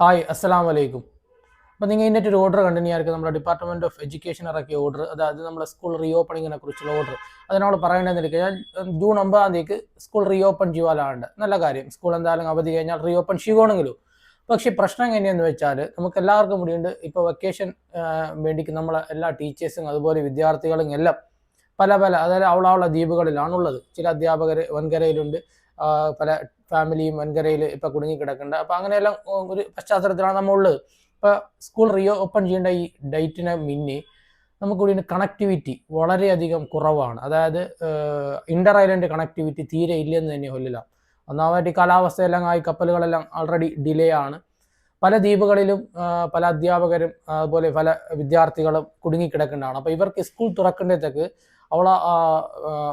Hi അസ്സലാം വലൈക്കും അപ്പോൾ നിങ്ങൾ ഇതിന്റെ ഒരു ഓർഡർ കണ്ടിന്യായിരിക്കും നമ്മുടെ ഡിപ്പാർട്ട്മെന്റ് ഓഫ് എഡ്യൂക്കേഷൻ ഇറക്കിയ ഓർഡർ അതായത് നമ്മുടെ സ്കൂൾ റീ ഓപ്പണിങ്ങിനെ കുറിച്ചുള്ള ഓർഡർ അതിനോട് പറയേണ്ടതെന്ന് കഴിഞ്ഞാൽ ജൂൺ ഒമ്പതാം തീയതിക്ക് സ്കൂൾ റീ ഓപ്പൺ ചെയ്യുവാനുണ്ട് നല്ല കാര്യം. സ്കൂൾ എന്തായാലും അവധി കഴിഞ്ഞാൽ റീ ഓപ്പൺ ചെയ്യുകയാണെങ്കിലും പക്ഷേ പ്രശ്നം എങ്ങനെയെന്ന് വെച്ചാൽ നമുക്ക് എല്ലാവർക്കും കൂടിയുണ്ട്. ഇപ്പോൾ വെക്കേഷൻ വേണ്ടിക്ക് നമ്മളെ എല്ലാ ടീച്ചേഴ്സും അതുപോലെ വിദ്യാർത്ഥികളും എല്ലാം പല പല അതായത് അവളവള ദ്വീപുകളിലാണുള്ളത്. ചില അധ്യാപകർ വൻകരയിലുണ്ട്. പല ഫാമിലിയും വൻകരയിൽ ഇപ്പം കുടുങ്ങിക്കിടക്കുന്നുണ്ട്. അപ്പം അങ്ങനെയെല്ലാം ഒരു പശ്ചാത്തലത്തിലാണ് നമ്മൾ ഉള്ളത് ഇപ്പോൾ സ്കൂൾ റിയോ ഓപ്പൺ ചെയ്യേണ്ട ഈ ഡേറ്റിനെ മിന്നി നമുക്കിവിടെ കണക്ടിവിറ്റി വളരെയധികം കുറവാണ്. അതായത് ഇന്റർ ഐലൻഡ് കണക്ടിവിറ്റി തീരെ ഇല്ലെന്ന് തന്നെ കൊല്ലില്ല ഒന്നാമതായിട്ട് ഈ കാലാവസ്ഥയെല്ലാം ആയി കപ്പലുകളെല്ലാം ഓൾറെഡി ഡിലേ ആണ്. പല ദ്വീപുകളിലും പല അധ്യാപകരും അതുപോലെ പല വിദ്യാർത്ഥികളും കുടുങ്ങിക്കിടക്കേണ്ടതാണ് അപ്പോൾ ഇവർക്ക് സ്കൂൾ തുറക്കേണ്ടത്തേക്ക് അവൾ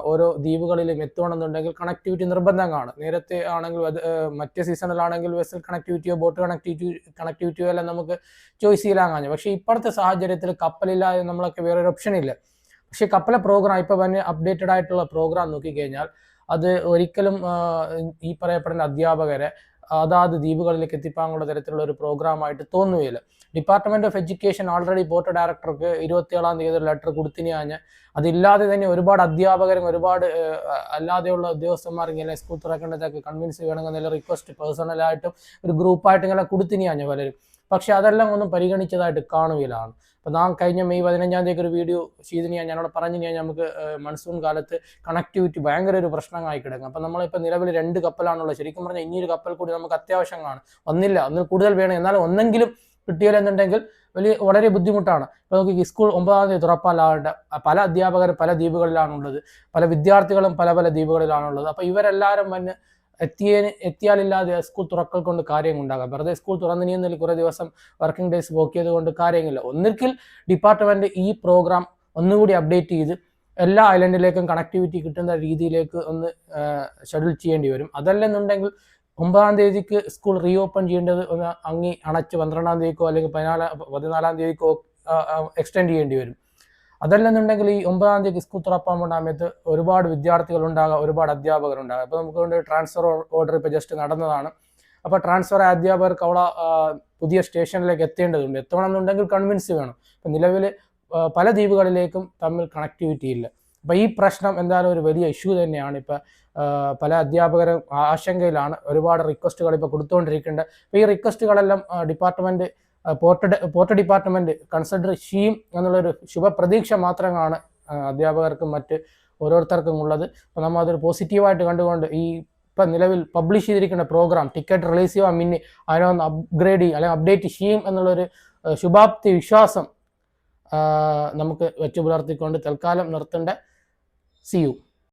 ഓരോ ദ്വീപുകളിലും എത്തണമെന്നുണ്ടെങ്കിൽ കണക്ടിവിറ്റി നിർബന്ധം കാണും നേരത്തെ ആണെങ്കിൽ മറ്റ് സീസണിലാണെങ്കിൽ വെസൽ കണക്ടിവിറ്റിയോ ബോട്ട് കണക്ടിവിറ്റി കണക്ടിവിറ്റിയോ എല്ലാം നമുക്ക് ചോയ്സ് ചെയ്യാൻ കാണും പക്ഷേ ഇപ്പോഴത്തെ സാഹചര്യത്തിൽ കപ്പലില്ലാതെ നമ്മളൊക്കെ വേറൊരു ഓപ്ഷൻ ഇല്ല. പക്ഷേ കപ്പലെ പ്രോഗ്രാം ഇപ്പോൾ തന്നെ അപ്ഡേറ്റഡ് ആയിട്ടുള്ള പ്രോഗ്രാം നോക്കിക്കഴിഞ്ഞാൽ അത് ഒരിക്കലും ഈ പറയപ്പെടുന്ന അധ്യാപകരെ അതാത് ദ്വീപുകളിലേക്ക് എത്തിപ്പാനുള്ള തരത്തിലുള്ള ഒരു പ്രോഗ്രാമായിട്ട് തോന്നുകയില്ല. Department of education already board ഡയറക്ടർക്ക് ഇരുപത്തിയേഴാം തീയതി ഒരു ലെറ്റർ കൊടുത്തിനാഞ്ഞ് അതില്ലാതെ തന്നെ ഒരുപാട് അധ്യാപകരും ഒരുപാട് അല്ലാതെയുള്ള ഉദ്യോഗസ്ഥന്മാർ ഇങ്ങനെ സ്കൂൾ തുറക്കേണ്ടതൊക്കെ കൺവിൻസ് ചെയ്യണമെന്നുള്ള റിക്വസ്റ്റ് പേഴ്സണലായിട്ടും ഒരു ഗ്രൂപ്പായിട്ട് ഇങ്ങനെ കൊടുത്തിനി കഴിഞ്ഞ പലരും. പക്ഷെ അതെല്ലാം ഒന്നും പരിഗണിച്ചതായിട്ട് കാണുകയിലാണ്. അപ്പോൾ നാം കഴിഞ്ഞ മെയ് പതിനഞ്ചാം തീയതി ഒരു വീഡിയോ ചെയ്തിന് ഞാനോട് പറഞ്ഞു ഞാൻ നമുക്ക് മൺസൂൺ കാലത്ത് കണക്ടിവിറ്റി ഭയങ്കര ഒരു പ്രശ്നമായി കിടക്കും. അപ്പം നമ്മളിപ്പോൾ നിലവിൽ രണ്ട് കപ്പലാണുള്ളത്. ശരിക്കും പറഞ്ഞാൽ ഇനിയൊരു കപ്പൽ കൂടി നമുക്ക് അത്യാവശ്യം കാണും ഒന്നില്ല ഒന്നിൽ കൂടുതൽ വേണം. എന്നാലും ഒന്നെങ്കിലും കിട്ടിയാലെന്നുണ്ടെങ്കിൽ വലിയ വളരെ ബുദ്ധിമുട്ടാണ്. ഇപ്പോൾ നമുക്ക് ഈ സ്കൂൾ ഒമ്പതാം തീയതി തുറപ്പാലാകട്ടെ പല അധ്യാപകർ പല ദ്വീപുകളിലാണുള്ളത്. പല വിദ്യാർത്ഥികളും പല പല ദ്വീപുകളിലാണുള്ളത്. അപ്പോൾ ഇവരെല്ലാവരും വന്ന് എത്തിയതിന് എത്തിയാലില്ലാതെ സ്കൂൾ തുറക്കൽ കൊണ്ട് കാര്യം ഉണ്ടാകാം വെറുതെ സ്കൂൾ തുറന്നിനിയെന്നിൽ കുറേ ദിവസം വർക്കിംഗ് ഡേയ്സ് പോക്കിയത് കൊണ്ട് കാര്യമില്ല. ഒന്നിക്കിൽ ഡിപ്പാർട്ട്മെന്റ് ഈ പ്രോഗ്രാം ഒന്നുകൂടി അപ്ഡേറ്റ് ചെയ്ത് എല്ലാ ഐലൻഡിലേക്കും കണക്ടിവിറ്റി കിട്ടുന്ന രീതിയിലേക്ക് ഒന്ന് ഷെഡ്യൂൾ ചെയ്യേണ്ടി വരും. അതല്ലെന്നുണ്ടെങ്കിൽ ഒമ്പതാം തീയതിക്ക് സ്കൂൾ റീ ഓപ്പൺ ചെയ്യേണ്ടത് ഒന്ന് അങ്ങി അണച്ച് പന്ത്രണ്ടാം തീയതിക്കോ അല്ലെങ്കിൽ പതിനാലാം പതിനാലാം തീയതിക്കോ എക്സ്റ്റെൻഡ് ചെയ്യേണ്ടി വരും. അതല്ലെന്നുണ്ടെങ്കിൽ ഈ ഒമ്പതാം തീയതി സ്കൂൾ തുറപ്പാൻ പോകുന്ന സമയത്ത് ഒരുപാട് വിദ്യാർത്ഥികൾ ഉണ്ടാകാം ഒരുപാട് അധ്യാപകർ ഉണ്ടാകാം അപ്പോൾ നമുക്ക് കൊണ്ട് ട്രാൻസ്ഫർ ഓർഡർ ഇപ്പോൾ ജസ്റ്റ് നടന്നതാണ്. അപ്പോൾ ട്രാൻസ്ഫർ അധ്യാപകർക്ക് അവിടെ പുതിയ സ്റ്റേഷനിലേക്ക് എത്തേണ്ടതുണ്ട്. എത്തണമെന്നുണ്ടെങ്കിൽ കൺവിൻസ് വേണം. ഇപ്പം നിലവിൽ പല ദ്വീപുകളിലേക്കും തമ്മിൽ കണക്ടിവിറ്റി ഇല്ല. അപ്പോൾ ഈ പ്രശ്നം എന്തായാലും ഒരു വലിയ ഇഷ്യൂ തന്നെയാണ്. ഇപ്പോൾ പല അധ്യാപകരും ആശങ്കയിലാണ്. ഒരുപാട് റിക്വസ്റ്റുകൾ ഇപ്പോൾ കൊടുത്തുകൊണ്ടിരിക്കുന്നുണ്ട്. അപ്പോൾ ഈ റിക്വസ്റ്റുകളെല്ലാം department port port department consider ചെയ്യും എന്നുള്ളൊരു ശുഭപ്രതീക്ഷ മാത്രമാണ് അധ്യാപകർക്കും മറ്റ് ഓരോരുത്തർക്കും ഉള്ളത്. അപ്പോൾ നമ്മൾ അതൊരു പോസിറ്റീവായിട്ട് കണ്ടുകൊണ്ട് ഈ ഇപ്പം നിലവിൽ പബ്ലിഷ് ചെയ്തിരിക്കുന്ന പ്രോഗ്രാം ടിക്കറ്റ് റിലീസ് ചെയ്യാൻ മുന്നേ അതിനൊന്ന് അപ്ഗ്രേഡ് ചെയ്യും അല്ലെങ്കിൽ അപ്ഡേറ്റ് ചെയ്യും എന്നുള്ളൊരു ശുഭാപ്തി വിശ്വാസം നമുക്ക് വെച്ചു പുലർത്തിക്കൊണ്ട് തൽക്കാലം നിർത്തേണ്ട. C U